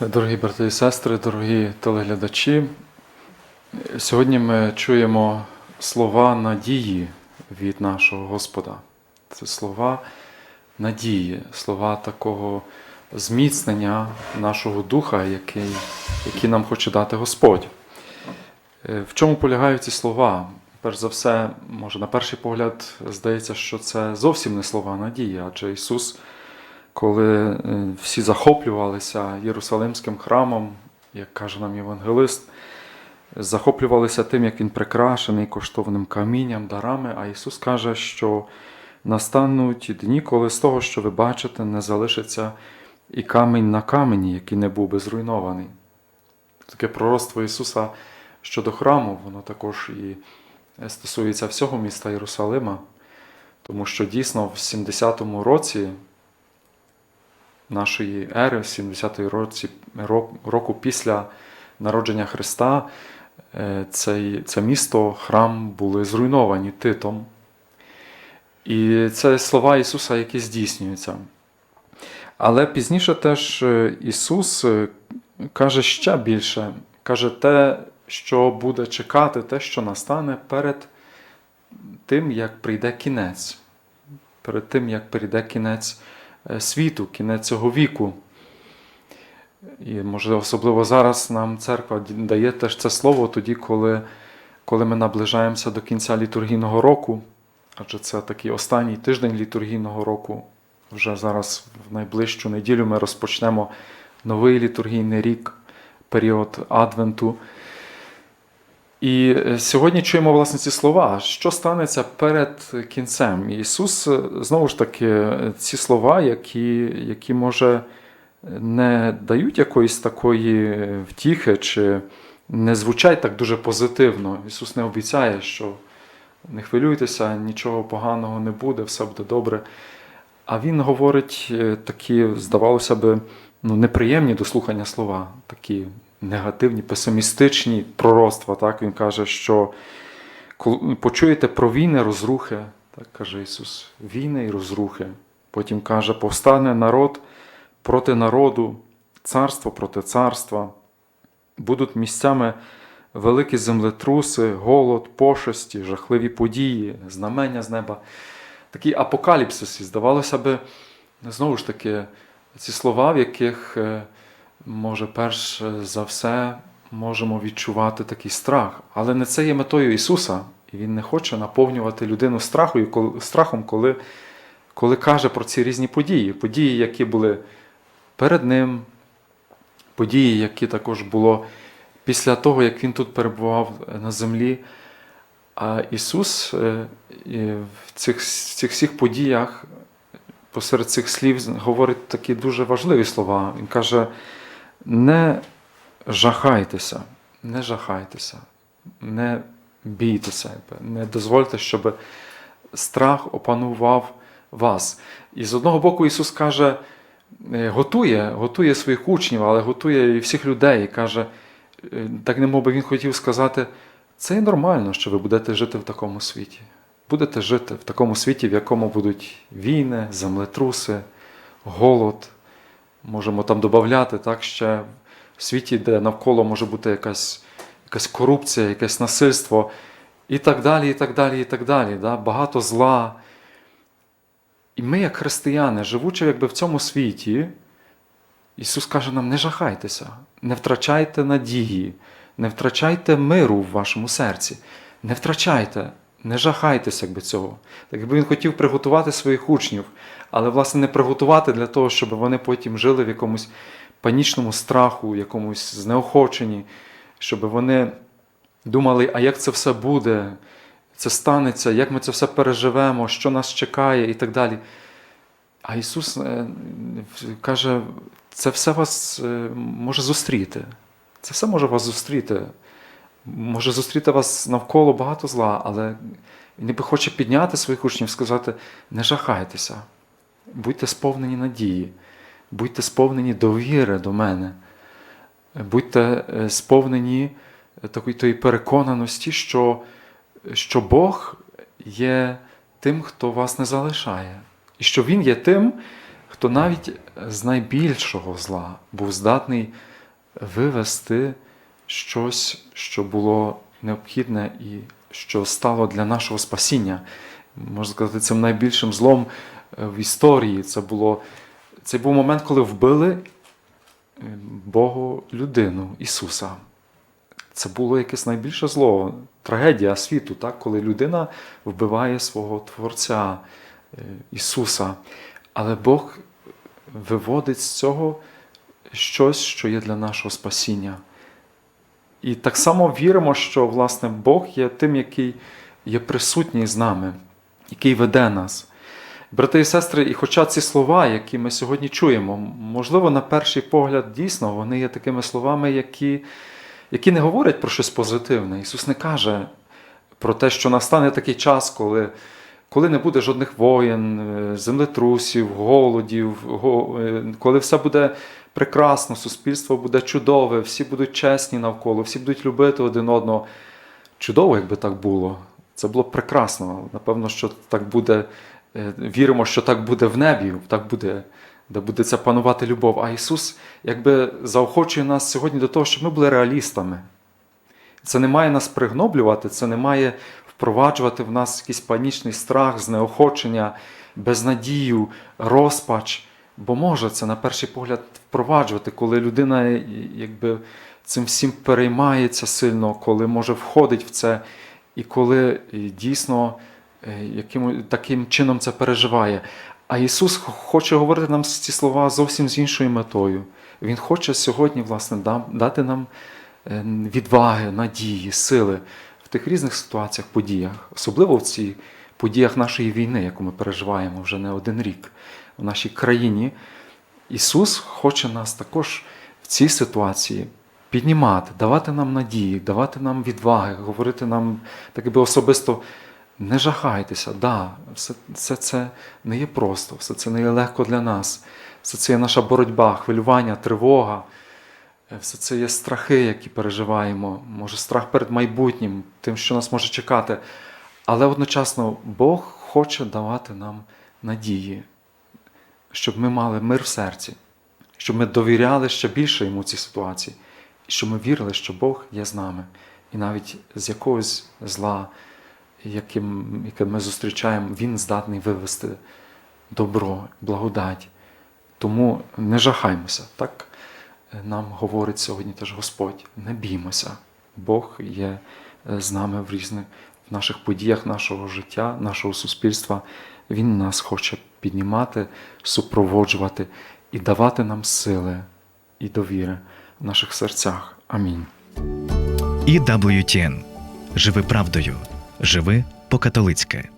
Дорогі брати і сестри, дорогі телеглядачі, сьогодні ми чуємо слова надії від нашого Господа. Це слова надії, слова такого зміцнення нашого духа, який, який нам хоче дати Господь. Е, В чому полягають ці слова? Перш за все, може, на перший погляд здається, що це зовсім не слова надії, адже Ісус коли е, всі захоплювалися Єрусалимським храмом, як каже нам Євангелист, захоплювалися тим, як він прикрашений коштовним камінням, дарами. А Ісус каже, що настануть дні, коли з того, що ви бачите, не залишиться і камінь на камені, який не був би зруйнований. Таке пророцтво Ісуса щодо храму, воно також і стосується всього міста Єрусалима, тому що дійсно в 70-му році нашої ери, 70-ї році, року після народження Христа, е, цей, це місто, храм були зруйновані Титом. І це слова Ісуса, які здійснюються. Але пізніше теж е, Ісус е, каже ще більше, каже те, що буде чекати, те, що настане перед тим, як прийде кінець, перед тим, як прийде кінець світу, кінець цього віку. І, може, особливо зараз нам церква дає теж це слово тоді, коли, коли ми наближаємося до кінця літургійного року, адже це такий останній тиждень літургійного року. Вже зараз, в найближчу неділю, ми розпочнемо новий літургійний рік, період Адвенту. І е, сьогодні чуємо власне ці слова, що станеться перед кінцем. Ісус е, знову ж таки е, ці слова, які, які може не дають якоїсь такої втіхи, чи не звучать так дуже позитивно. Ісус не обіцяє, що не хвилюйтеся, нічого поганого не буде, все буде добре. А Він говорить такі, здавалося би, ну, неприємні до слухання слова, такі негативні, песимістичні пророцтва. Так? Він каже, що коли почуєте про війни, розрухи, так каже Ісус, війни і розрухи. Потім каже, повстане народ проти народу, царство проти царства, будуть місцями великі землетруси, голод, пошесті, жахливі події, знамення з неба. Такий апокаліпсис, здавалося би, знову ж таки, ці слова, в яких, е, може, перш за все можемо відчувати такий страх. Але не це є метою Ісуса, і Він не хоче наповнювати людину страху, страхом, коли, коли каже про ці різні події. Події, які були перед Ним, події, які також було після того, як Він тут перебував на землі. А Ісус е, в цих, в цих всіх подіях, посеред цих слів, говорить такі дуже важливі слова. Він каже: не жахайтеся, не жахайтеся, не бійтеся, не дозвольте, щоб страх опанував вас. І з одного боку, Ісус каже, е, готує, готує своїх учнів, але готує і всіх людей. Каже, е, так немов би Він хотів сказати. Це і нормально, що ви будете жити в такому світі. Будете жити в такому світі, в якому будуть війни, землетруси, голод. Можемо там додати так, ще в світі, де навколо може бути якась, якась корупція, якесь насильство, і так далі, і так далі, і так далі. Да? Багато зла. І ми, як християни, живучи якби в цьому світі, Ісус каже нам: не жахайтеся, не втрачайте надії, не втрачайте миру в вашому серці, не втрачайте, не жахайтеся якби цього. Так якби він хотів приготувати своїх учнів, але, власне, не приготувати для того, щоб вони потім жили в якомусь панічному страху, якомусь знеохоченні, щоб вони думали, а як це все буде, це станеться, як ми це все переживемо, що нас чекає і так далі. А Ісус е, каже, це все вас е, може зустріти. Це все може вас зустріти. Може зустріти вас навколо багато зла, але Він ніби хоче підняти своїх учнів, і сказати: не жахайтеся, будьте сповнені надії, будьте сповнені довіри до мене, будьте е, сповнені такої тої переконаності, що, що Бог є тим, хто вас не залишає, і що Він є тим, хто навіть з найбільшого зла був здатний вивести щось, що було необхідне і що стало для нашого спасіння. Можна сказати, цим найбільшим злом е, в історії. Це, було, це був момент, коли вбили е, Богу людину, Ісуса. Це було якесь найбільше зло, трагедія світу, так? коли людина вбиває свого Творця е, Ісуса. Але Бог виводить з цього щось, що є для нашого спасіння. І так само віримо, що власне Бог є тим, який є присутній з нами, який веде нас. Брати і сестри, і хоча ці слова, які ми сьогодні чуємо, можливо, на перший погляд, дійсно, вони є такими словами, які, які не говорять про щось позитивне. Ісус не каже про те, що настане такий час, коли, коли не буде жодних воєн, е, землетрусів, голодів, е, коли все буде прекрасно, суспільство буде чудове, всі будуть чесні навколо, всі будуть любити один одного. Чудово, якби так було. Це було б прекрасно. Напевно, що так буде. Е, Віримо, що так буде в небі, так буде, де буде це панувати любов. А Ісус якби заохочує нас сьогодні до того, щоб ми були реалістами. Це не має нас пригноблювати, це не має впроваджувати в нас якийсь панічний страх, знеохочення, безнадію, розпач. Бо може це на перший погляд впроваджувати, коли людина е, якби, цим всім переймається сильно, коли може входить в це, і коли е, дійсно яким, таким чином це переживає. А Ісус хоче говорити нам ці слова зовсім з іншою метою. Він хоче сьогодні, власне, дати нам е, відваги, надії, сили в тих різних ситуаціях, подіях, особливо в цій подіях нашої війни, яку ми переживаємо вже не один рік в нашій країні. Ісус хоче нас також в цій ситуації піднімати, давати нам надії, давати нам відваги, говорити нам так би особисто. Не жахайтеся, да, все, все це не є просто, все це не є легко для нас. Все це є наша боротьба, хвилювання, тривога, е, все це є страхи, які переживаємо, може страх перед майбутнім, тим, що нас може чекати. Але одночасно Бог хоче давати нам надії, щоб ми мали мир в серці, щоб ми довіряли ще більше йому цій ситуації, щоб ми вірили, що Бог є з нами. І навіть з якогось зла, яке ми зустрічаємо, Він здатний вивести добро, благодать. Тому не жахаймося, так нам говорить сьогодні теж Господь. Не біймося. Бог є е, з нами в різних в наших подіях нашого життя, нашого суспільства. Він нас хоче піднімати, супроводжувати і давати нам сили і довіри в наших серцях. Амінь. І WTN. Живи правдою. Живи по-католицьки.